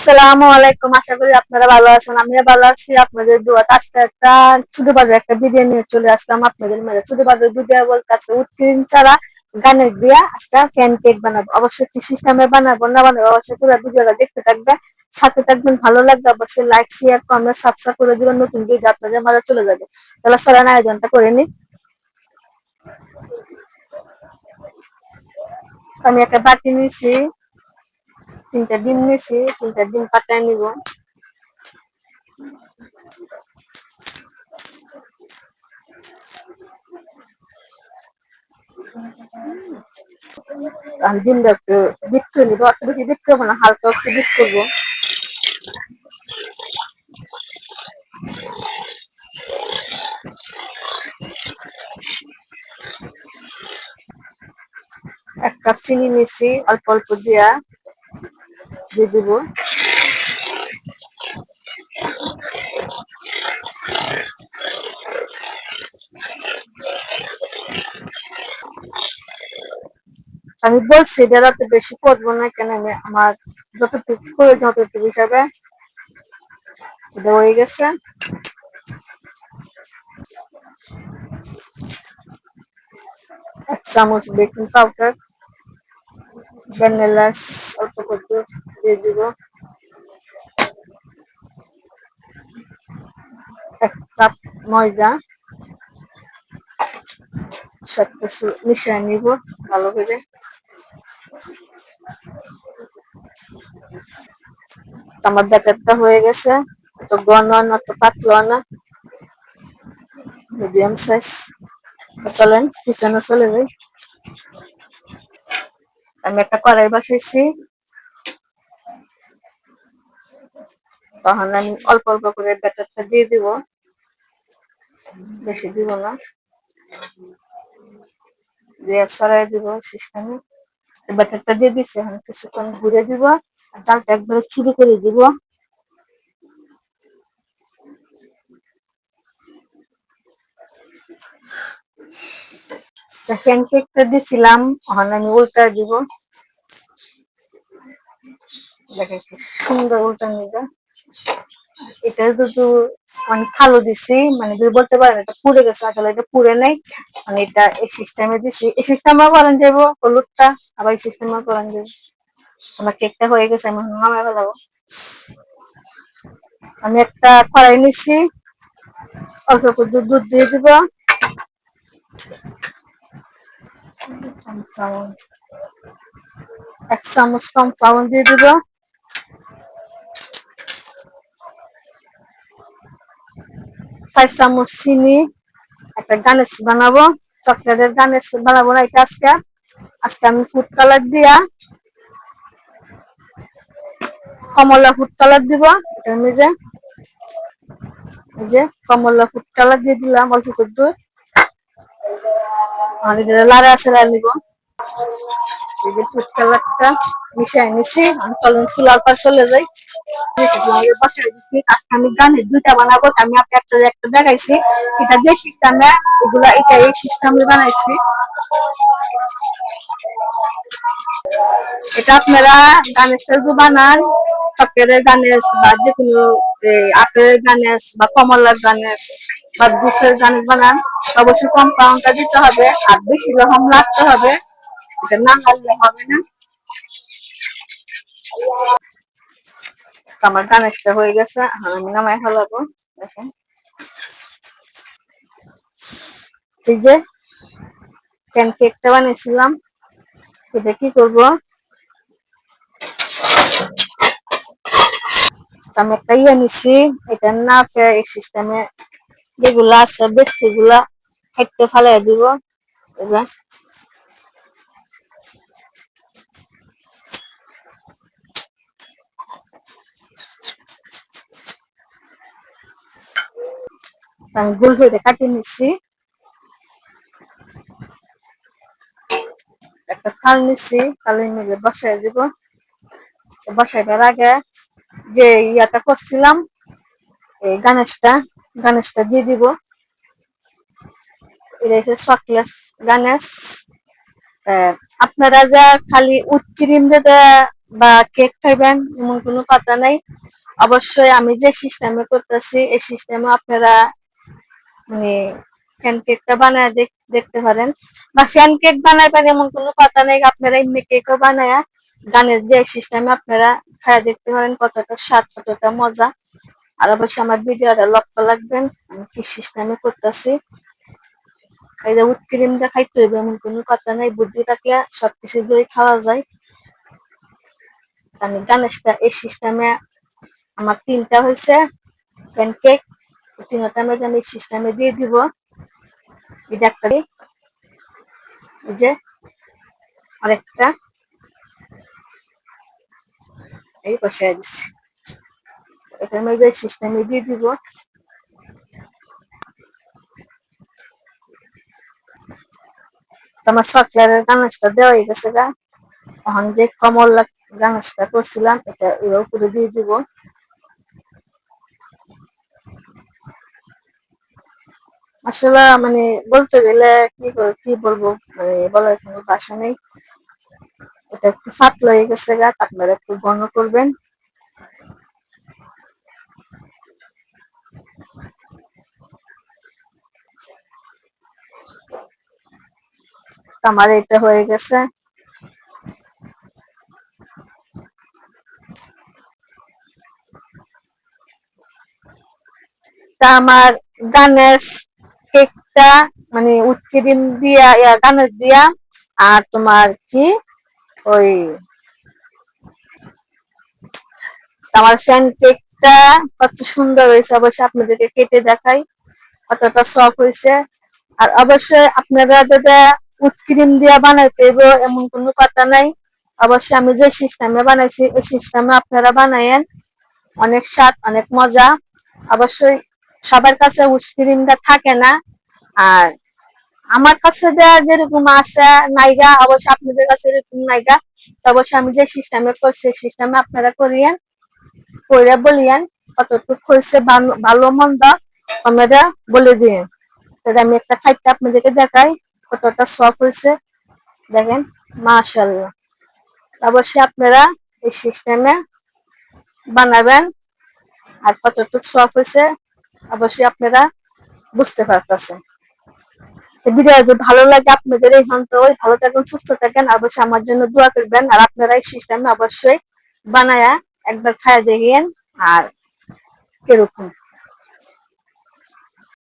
আসসালামু আলাইকুম, আশা করি আপনারা ভালো আছেন, আমিও ভালো আছি। আপনাদের দোয়া আজকে একটা ছোট বাজার একটা ভিডিও নিয়ে চলে আসলাম আপনাদের মাঝে। ছোট বাজার ভিডিও বলতে আজকে উৎকিন ছাড়া গানের দিয়া আজকে প্যান কেক বানাবো। অবশ্যই কি সিস্টেমে বানাবো না বানাবো, অবশ্যই পুরো ভিডিওটা দেখতে থাকবে সাথে থাকবেন, ভালো লাগবে অবশ্যই লাইক শেয়ার কমেন্ট সাবস্ক্রাইব করে দিবেন, নতুন ভিডিও আপনাদের মাঝে চলে যাবে। তাহলে চলেন আয়োজনটা করে নি আমি একটা বাটি নিয়েছি। তিনটা ডিম নিয়েছি, তিনটা ডিম পাতায় নিব। ডিমটা একটু বিট করে নিবো, অত বেশি বিট করব না, হালকা একটু বিট করব। এক কাপ চিনি নিয়েছি, অল্প অল্প দিয়া। দিয়ে দিব। আমি বলছি রাতে বেশি করব না কেন আমি আমার যতটুকু প্রয়োজন ততটুকু হিসাবে হয়ে গেছে। এক চামচ বেকিং পাউডার, ভ্যানিলা, অল্প করতে দিয়ে দিব। এক কাপ ময়দা। সব কিছু মিশিয়ে নিব ভালো করে আমার ব্যাটারটা হয়ে গেছে। তো ঘন না, তো পাতলা না। Medium size. চলেন কিচেনে চলে যাই। আমি একটা কড়াই বসাইছি। তখন আমি অল্প অল্প করে ব্যাটারটা দিয়ে দিব। বেশি দিব না। দিয়ে সরাই দিব সিস্টেমে। ব্যাটারটা দিয়ে দিচ্ছি এখন কিছুক্ষণ ঘুরে দিব, আর চালটা একবারে চুরি করে দিব। প্যানকেকটা দিছিলাম, এখন আমি উল্টা দিব। দেখে কি সুন্দর উল্টা নিয়ে এটা শুধু মানে কালো দিছি মানে যদি বলতে পারেন এটা পুড়ে গেছে, আসলে এটা পুড়ে নাই মানে এটা এই সিস্টেমে দিছি। এই সিস্টেমে করেন যাব হলুদটা, আবার এই সিস্টেমে করেন যাব আমার কেকটা হয়ে গেছে, আমি নামাই ফেলাবো। আমি একটা কড়াই নিছি, অল্প করে দুধ দিয়ে দিব। এক চামচ কম পাউন দিয়ে দিব। চার চামচ চিনি, একটা গানেশ বানাবো। চকলেটের গানেশ বানাবো না এটা আজকে। আজকে আমি ফুড কালার দিয়া কমলা ফুড কালার দিব। এটার মধ্যে যে কমলা ফুড কালার দিয়ে দিলাম অল্প একটু আর এটা লাড়া আছে নিব। এই যে কালারটা মিশাই নিছি, আমি চলুন চুলার পর চলে যাই। আজকে আমি গানের দুইটা বানাবো আমি আপনি একটা একটা দেখাইছি। এটা যে সিস্টেমে এগুলা এটা এই সিস্টেমে বানাইছি। এটা আপনারা গানেশটা যদি বানান চকের গানেশ বা যে কোনো আপেলের গানেশ বা কমলার গানেশ বা দুসের গানেশ বানান। অবশ্যই কম পাউন্ডটা দিতে হবে, আর বেশি রকম লাগতে হবে। এটা না হবে না আমার হয়ে গেছে আমি নামাই ফেলাবো। দেখেন। যে বানিয়েছিলাম, এটা কি করব? আমি একটা ইয়ে নিছি, এটা না যেগুলা আছে হেঁটে ফেলাই দিব। এবার আমি গোল করে কাটিয়ে নিচ্ছি। একটা থাল নিচ্ছি থালের মিলে বসাই দিব। বসাইবার আগে যে ইয়াটা করছিলাম, এই গানেশটা গানেশটা দিয়ে দিব। এটা হচ্ছে চকলেট গানেশ। আপনারা যা খালি উট ক্রিম বা কেক খাইবেন, এমন কোনো কথা নাই। অবশ্যই আমি যে সিস্টেমে করতেছি, এই সিস্টেমে আপনারা মানে ফ্যান কেকটা বানায় দেখ- দেখতে পারেন। বা ফ্যান কেক বানাইবেন এমন কোনো কথা নেই, আপনারা এমনি কেকও বানায় গানের দিয়ে সিস্টেমে আপনারা খায় দেখতে পারেন কতটা স্বাদ, কতটা মজা। আর অবশ্যই আমার ভিডিওটা লক্ষ্য লাগবেন আমি কি সিস্টেমে করতেছি। এই যে উৎক্রিম দেখাইতে হইবে এমন কোনো কথা নেই, বুদ্ধি থাকলে সবকিছু দিয়ে খাওয়া যায়। আমি গানেশটা, এই সিস্টেমে আমার তিনটা হয়েছে প্যানকেক তিনটা মেজে আমি সিস্টেমে দিয়ে দিব। এটা একটা এই যে আরেকটা। এই বসাই দিচ্ছি। এখানে মেজে সিস্টেমে দিয়ে দিব। আমার চকলেটের গানাজটা দেওয়া হয়ে গেছে গা। এখন যে কমল গানাজটা করছিলাম, এটা এর উপরে দিয়ে দিব। আসলে মানে বলতে গেলে কি কি বলব? মানে বলার কোনো ভাষা নেই। এটা একটু ফাটলো হয়ে গেছে গা, আপনারা একটু ঘন করবেন। আমার এটা হয়ে গেছে। তা আমার গানের কেকটা মানে উৎকিরিম দিয়া গানের দিয়া আর তোমার কি ওই আমার ফ্যান কেকটা কত সুন্দর হয়েছে, অবশ্যই আপনাদেরকে কেটে দেখাই, কতটা সফট হয়েছে। আর অবশ্যই আপনারা দাদা উৎক্রিম দিয়া বানাইতে এমন কোনো কথা নাই। অবশ্যই আমি যে সিস্টেমে বানাইছি, এই সিস্টেমে আপনারা বানায়েন। অনেক স্বাদ, অনেক মজা। অবশ্যই সবার কাছে উৎক্রিমটা থাকে না। আর আমার কাছে দেয়া যেরকম আছে নাইগা অবশ্য আপনাদের কাছে এরকম নাইগা তো অবশ্যই আমি যে সিস্টেমে করছি সিস্টেমে আপনারা করিয়েন করে বলিয়েন, কতটুকু হয়েছে ভালো- মন্দ, আপনারা বলে দিন তাহলে আমি একটা খাইতে আপনাদেরকে দেখাই, কতটা সফট হয়েছে। দেখেন মাশাল্লাহ অবশ্যই আপনারা এই সিস্টেমে বানাবেন, আর কতটুকু সফট হয়েছে অবশ্যই আপনারা বুঝতে পারতেছেন। ভিডিও যদি ভালো লাগে আপনাদের এই তো ভালো থাকবেন, সুস্থ থাকেন অবশ্যই আমার জন্য দোয়া করবেন। আর আপনারা এই সিস্টেমে অবশ্যই বানায়া একবার খায় দেখেন আর কীরকম